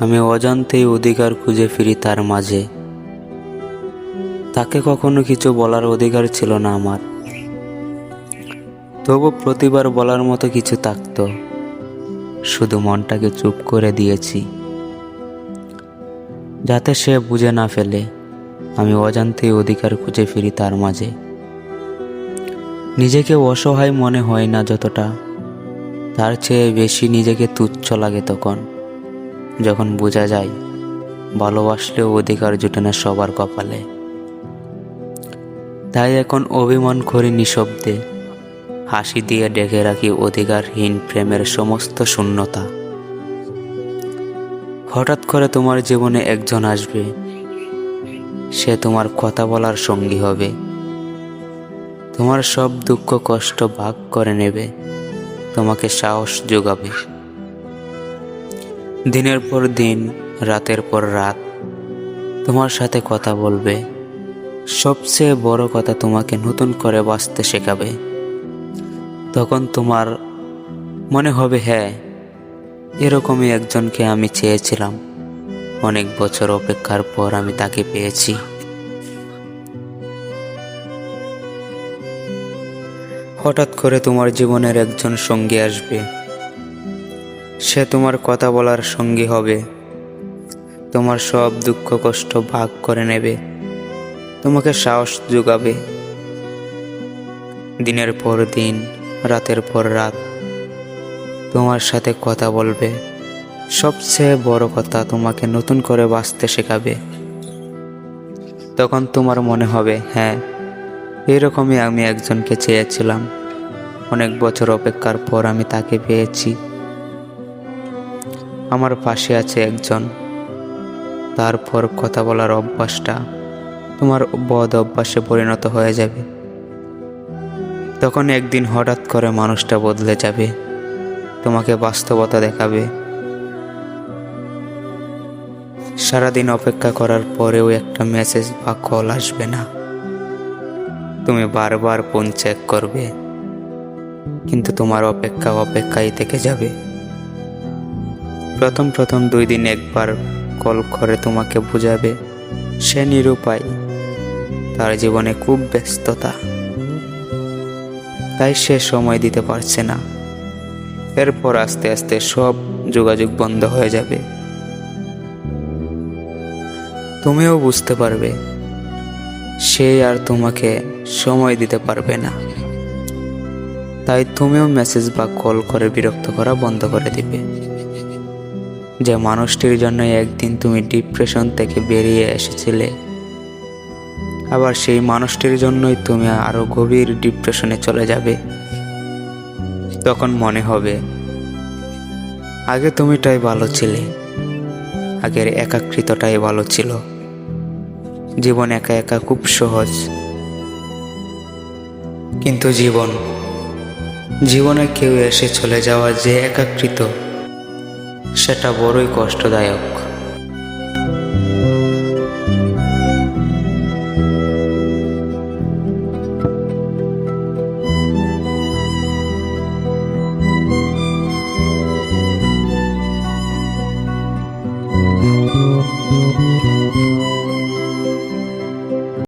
আমি অজান্তেই অধিকার খুঁজে ফিরি তার মাঝে। তাকে কখনো কিছু বলার অধিকার ছিল না আমার। তবু প্রতিবার বলার মতো কিছু থাকতো। শুধু মনটাকে চুপ করে দিয়েছি। যাতে সে বুঝে না ফেলে, আমি অজান্তেই অধিকার খুঁজে ফিরি তার মাঝে। নিজেকে অসহায় মনে হয় না যতটা। তার চেয়ে বেশি নিজেকে তুচ্ছ লাগে তখন। যখন বোঝা যায়, ভালোবাসলেও অধিকার জুটে না সবার কপালে। তাই এখন অভিমান করি নিঃশব্দে, হাসি দিয়ে ডেকে রাখি অধিকারহীন প্রেমের সমস্ত শূন্যতা। হঠাৎ করে তোমার জীবনে একজন আসবে, সে তোমার কথা বলার সঙ্গী হবে। তোমার সব দুঃখ কষ্ট ভাগ করে নেবে, তোমাকে সাহস যোগাবে। দিনের পর দিন, রাতের পর রাত তোমার সাথে কথা বলবে। সবচেয়ে বড় কথা তোমাকে নতুন করে বাঁচতে শেখাবে। তখন তোমার মনে হবে হ্যাঁ এরকমই একজনকে আমি চেয়েছিলাম। অনেক বছর অপেক্ষার পর আমি তাকে পেয়েছি। হঠাৎ করে তোমার জীবনের একজন সঙ্গী আসবে। সে তোমার কথা বলার সঙ্গী হবে। তোমার সব দুঃখ কষ্ট ভাগ করে নেবে। তোমাকে সাহস যোগাবে। দিনের পর দিন, রাতের পর রাত তোমার সাথে কথা বলবে। সবচেয়ে বড় কথা তোমাকে নতুন করে বাঁচতে শেখাবে। তখন তোমার মনে হবে হ্যাঁ এরকমই আমি একজনকে চেয়েছিলাম। অনেক বছর অপেক্ষার পর আমি তাকে পেয়েছি। আমার পাশে আছে একজন। তারপর কথা বলার অভ্যাসটা তোমার বদ অভ্যাসে পরিণত হয়ে যাবে। তখন একদিন হঠাৎ করে মানুষটা বদলে যাবে। তোমাকে বাস্তবতা দেখাবে। সারাদিন অপেক্ষা করার পরেও একটা মেসেজ বা কল আসবে না। তুমি বারবার ফোন চেক করবে। কিন্তু তোমার অপেক্ষা অপেক্ষাই থেকে যাবে। প্রথম প্রথম দুই দিন একবার কল করে তোমাকে বোঝাবে। সে নিরুপায়। তার জীবনে খুব ব্যস্ততা। তাই সে সময় দিতে পারছে না। এরপর আস্তে আস্তে সব যোগাযোগ বন্ধ হয়ে যাবে। তুমিও বুঝতে পারবে। সে আর তোমাকে সময় দিতে পারবে না। তাই তুমিও মেসেজ বা কল করে বিরক্ত করা বন্ধ করে দিবে। যে মানুষটির জন্য একদিন তুমি ডিপ্রেশন থেকে বেরিয়ে এসেছিলে। আবার সেই মানুষটির জন্যই তুমি আরও গভীর ডিপ্রেশনে চলে যাবে। তখন মনে হবে, আগে তুমিটাই ভালো ছিলে, আগের একাকৃতটাই ভালো ছিল। জীবন একা একা খুব সহজ। কিন্তু জীবন, জীবনে কেউ এসে চলে যাওয়া যে একাকৃত সেটা বড়ই কষ্টদায়ক। Música